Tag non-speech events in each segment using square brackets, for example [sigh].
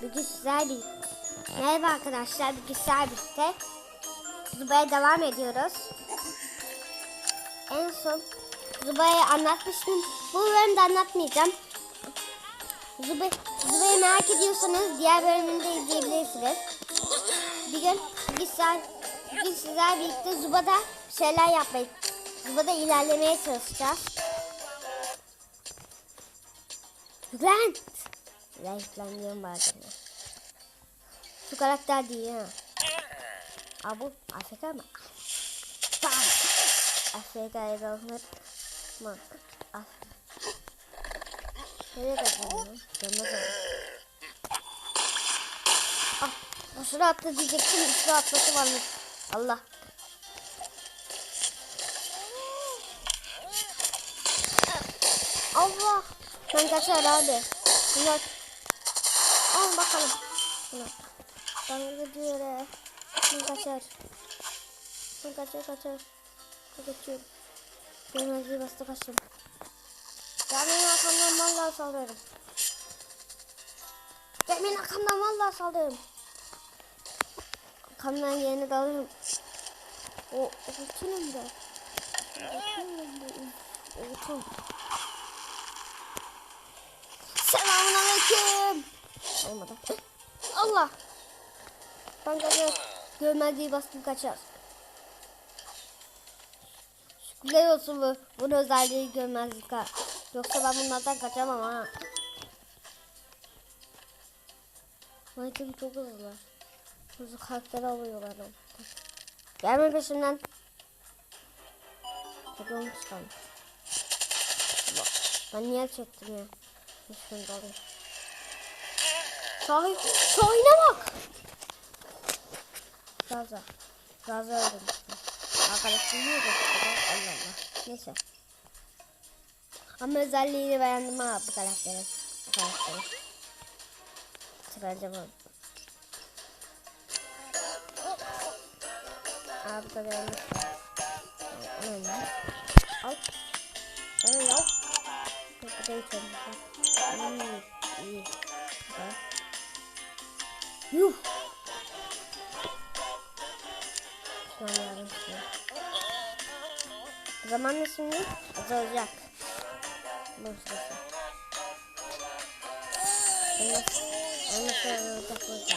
Sizler bir Merhaba arkadaşlar. Sizler birlikte Zuba'ya devam ediyoruz. En son Zuba'ya anlatmıştım. Bu bölümde anlatmayacağım. Zuba, Zuba'yı merak ediyorsanız diğer bölümünde izleyebilirsiniz. Bir gün bugün sizler birlikte Zuba'da şeyler yapmayı, Zuba'da ilerlemeye çalışacağız. Lan! Ben yüklenmiyorum bazen. Şu karakter değil ha. Aa bu Afrika mı? Afrika'ya dönmek. Mı? Nereye kaçıyorsun? Dönmez ama. Ah, şuraya atla diyecektim. Şuraya atlası varmış. Allah. Allah. Sen kaçar abi. Bunlar. Al bakalım. Bunlar. Ben gidiyor he. Sen kaçar. Sen kaçar kaçar. Ben kaçıyorum. Görmezliği bastı kaçtım. Ya benim arkamdan vallahi saldırırım. Ya benim arkamdan vallahi saldırırım. Arkamdan yerini de alırım. O, uçurum da. Uçurum da. Uçurum. Selamun aleyküm. Olmadı. Allah. Ben kaçar. Görmezliği bastım kaçar. Şükürler olsun bu. Bunun özelliği görmezlik ha. Yoksa ben bunlardan kaçamam ha. Michael çok hızlı. Hızlı karakter alıyorlar. Gelme peşimden. Olmuş kalmış. Ben niye çektim ya? Da alayım. Şahin, Şahin'e bak. Raza. Raza öldüm işte. Arkadaşım niye? Allah Allah. Neyse. Ama özelliğini beğendim ha bu karakterin. Bu karakterin. Sıracım onu. Aa bu da beğendim. Onu ne? Al. Onu al. Bu da içelim. Hmm, iyi. Güzel. Yuh. Çıkıyor. Zaman da şimdi azalacak. Bu sırası. Ben nasıl azalacak burada?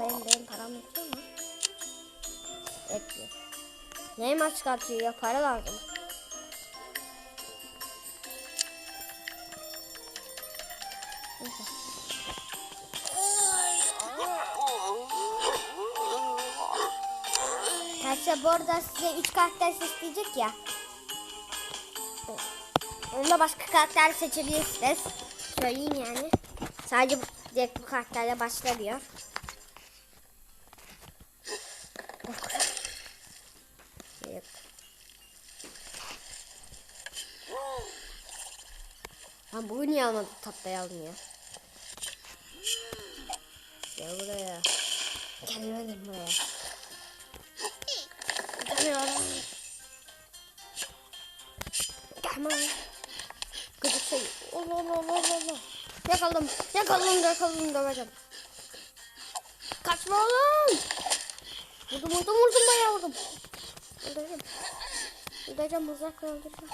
Benim, benim param yetiyor mu? Yetiyor. Neye maç çıkartıyor ya? Para lazım. Arkadaşlar bu arada size 3 karakter seçtirecek ya. Onunla başka karakter seçebilirsiniz. Söyleyeyim yani. Sadece bu- direkt bu karakterle başlamıyor. Ben bugün niye almadım tahtayı aldım ya. Gel buraya. Gelmedim buraya. Gelmiyorum. Gelme. Gıcık şey. Allah Allah Allah Allah. Yakaladım. Yakaladım yakaladım döveceğim. Kaçma oğlum. Vurdum vurdum vurdum bayağı vurdum. Öldüreceğim. Öldüreceğim uzaktan öldüreceğim.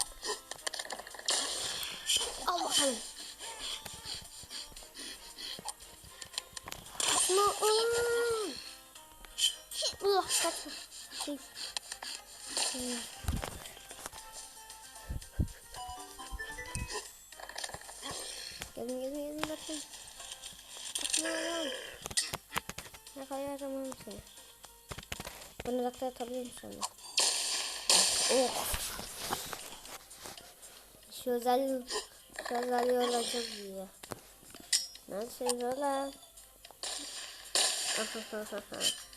Al bakalım. Kaçma oğlum. Allah kaçma. Şey. Hmm. Gelin gelin gelin bakın. Bakın oğlum. Yakalayacağım onu seni. Ben uzakta atabilirim sonra. Oh. Şu özelliği, şu özelliği olan çok iyi. Nasıl böyle? [laughs]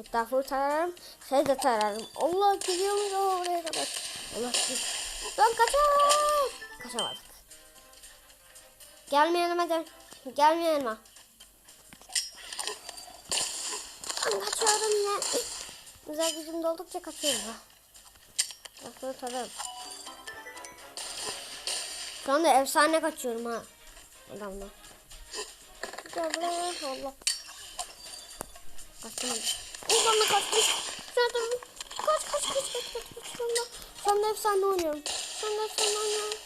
Etrafı tararım, şey de tararım. Allah geliyor mu oraya da bak. Allah. Lan kaçar. Kaçamadık. Gelme yanıma gel. Gelme yanıma. Ben kaçıyorum ya. Güzel gücüm doldukça kaçıyorum. Etrafı tararım. Şu anda efsane kaçıyorum ha. Adamlar. Gel. Allah. Kaçtım. Oradan da. Sen dur. Kaç kaç kaç kaç kaç kaç. Şu anda efsane oynuyorum. Anda efsane oynuyorum.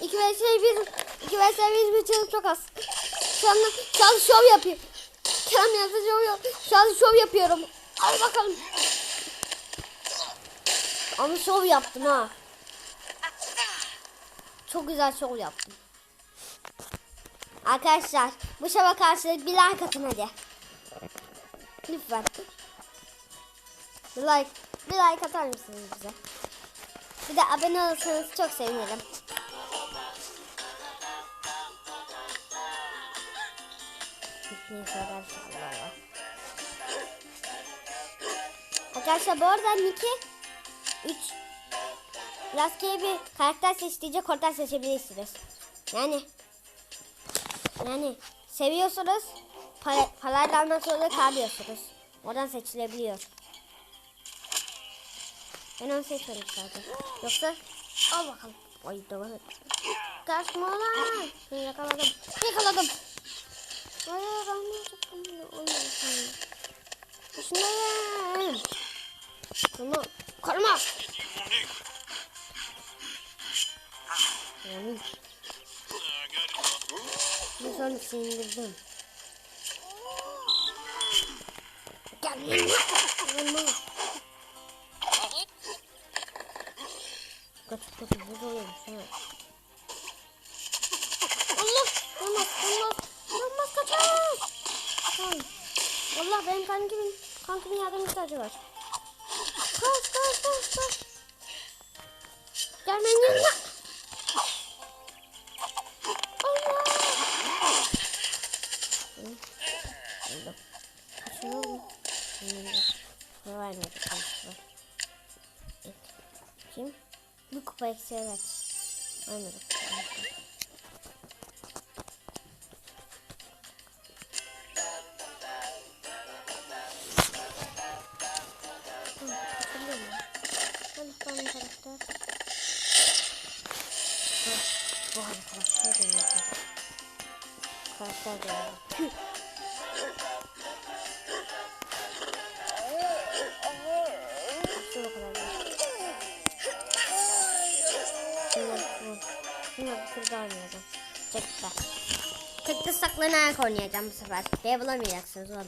2 vs 1 2 vs 1 bir çığlık çok az. Şu anda şu an şov yapıyor. Kerem yazı şov yap. Şu an şov yapıyorum. Al bakalım. Ama şov yaptım ha. Çok güzel şov yaptım. Arkadaşlar bu şova karşılık bir like atın hadi. Lütfen. Bir like, bir like atar mısınız bize? Bir de abone olursanız çok sevinirim. Arkadaşlar bu arada Nick'i 3 rastgele bir karakter seçtiğince karakter seçebilirsiniz. Yani yani seviyorsunuz para, parayla almak zorunda kalmıyorsunuz. Oradan seçilebiliyor. Ben onu seçmedim zaten. Yoksa al bakalım. Ay doğru. Kaçma lan. Seni yakaladım. Yakaladım. Hayır anlayacağım. Oynuyorsun. Peşindeyim. Koruma. Koruma. Yani. Bir sonra sindirdim. Kaç kaç hızlı oluyormuş ha. Allah! Olmaz, olmaz. Olmaz kaçar. Tamam. Allah benim kankimin, kankimin yardım ihtiyacı var. Kaç, kaç, kaç, kaç. Gelmeyin yanına. Eksi evet. Anladım. Karakter yok. Karakter de Tekte saklanarak oynayacağım bu sefer. B bulamayacaksınız oğlum.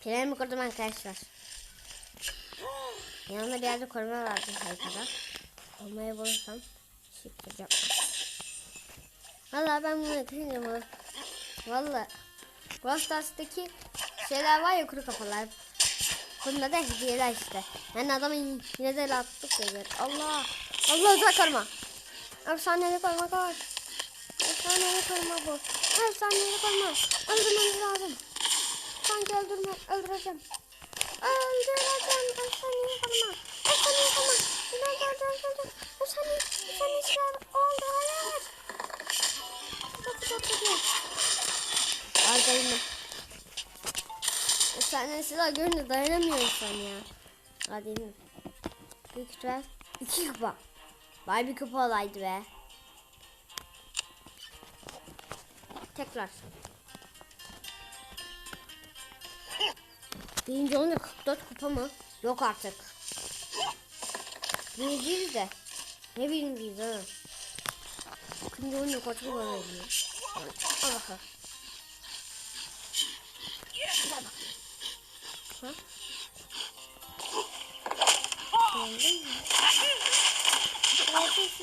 Planımı kurdum arkadaşlar. Yanımda bir yerde koruma vardı haritada. Olmayı bulursam yapmam. Valla ben bunu kırıyorum. Valla. Brawl Stars'taki şeyler var ya kuru kafalar. Bunda da hediyeler işte. Yani adamın yine de attık şeyler. Allah. Allah uzak koruma. Efsaneli koruma koş. Efsaneli koruma bu. Efsaneli koruma. Öldürmemiz lazım. Sanki öldürme, öldüreceğim. Öldüreceğim. Efsaneli koruma. Efsaneli koruma. Öldür, öldür, öldür. Efsaneli, efsaneli silah oldu. Hayır. Çok çok çok. Ardayım. Efsaneli silah görünce dayanamıyor insan ya. Hadi inin. Büyük ihtimal iki kupa. Vay bir kupa olaydı be. Tekrar. Birinci oyunda 44 kupa mı? Yok artık. Birinciyiz de. Ne birinciyiz ha? İkinci oyunda kaç kupa veriyor? Al bakalım. Ha?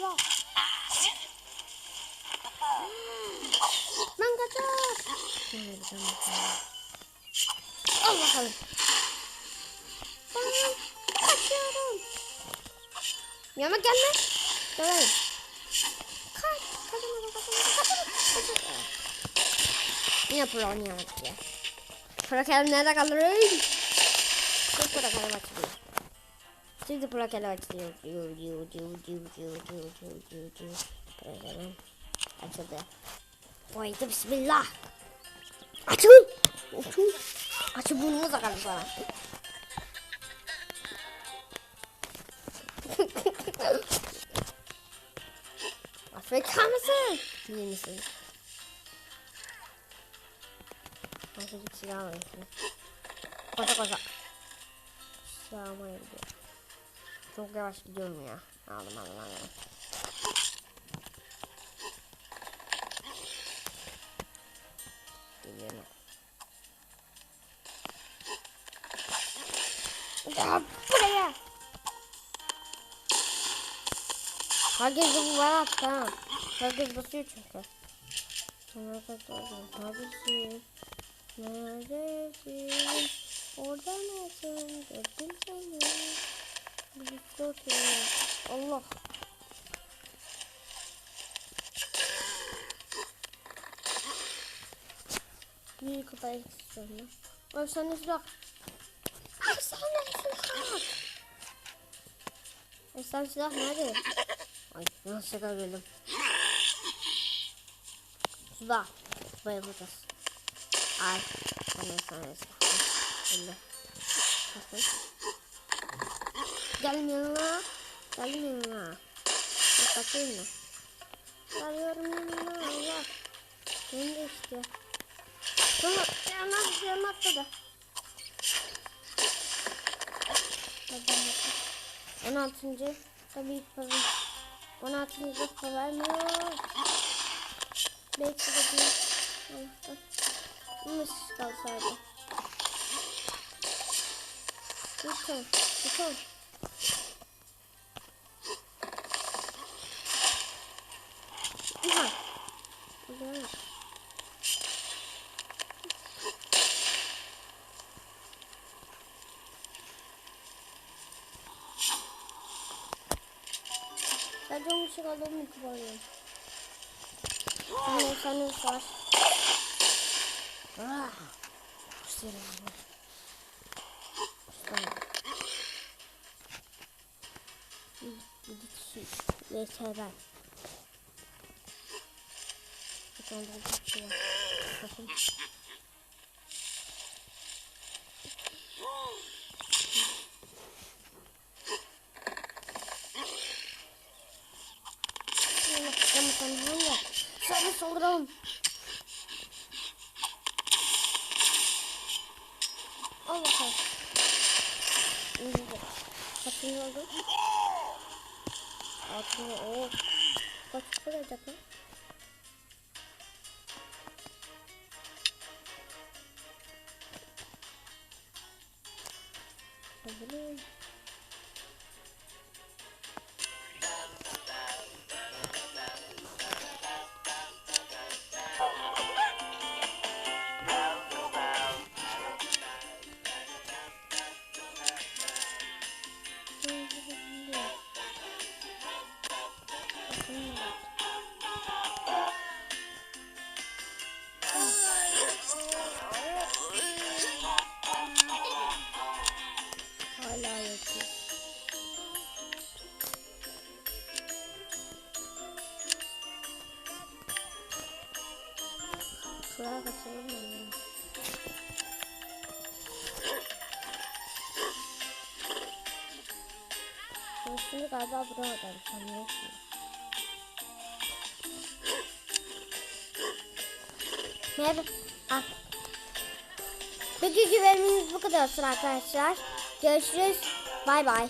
Silah. Ben kaçar. Al bakalım. Ben kaçıyorum. Yanıma gelme. Döverim. Kaç. Kaçamadım kaçamadım kaçamadım. Yine pro oynayamadık ya. Pro kelim nerede kalır? Dur pro kelim açılıyor. Şimdi kelim açılıyor. Diu diu diu diu diu diu diu diu diu. Pro kelim açıldı. Haydi bismillah. Açın. Açın. Açın burnumu da kalır bana. [laughs] Afrika mısın? Değil misin? Ben çocuk silah şimdi. Koşa koşa. Silahıma gidiyor. Çok yavaş gidiyorum ya. Aldım aldım aldım. Geliyorum. Ya buraya. Herkes de bu var hatta. Herkes basıyor çünkü. Neredesin? Neredesin? Orada mısın? Gördüm seni. Birlikte oturuyoruz. Allah. Bir kadar istiyorum ya. Ay sen ne silah? Ay sen ne silah? Silah nerede? Ay nasıl şaka bildim. Suda. Suda yapacağız. Ay. Bana sana silah. Öyle. Bakın. Lan. Gelmiyor lan. Bak bakayım mı? Geliyorum yanına Allah. Beni de istiyor. Sonra yanmaz yanmaz da. On altıncı tabii para. On altıncı para vermiyor. Belki de değil. Allah'tan. Mış kalsaydı. Lütfen. Lütfen. Güzel. Sadece onu çıkardım itibariyle. Anne senin var. Ah. Tamam. Bir kişi yeter ben. Daha bir şey var. Bakın. Allah canım sen hangi? Sana saldıralım. Al bakalım. İnce. Kaçıncı oldu? Altını o. Kaç olacak lan? Bye. Şuraya kaçalım mı? Şimdi galiba buradan sanıyorsun. Merhaba. Ah. Bugünkü bölümümüz bu kadar olsun arkadaşlar. Görüşürüz. Bay bay.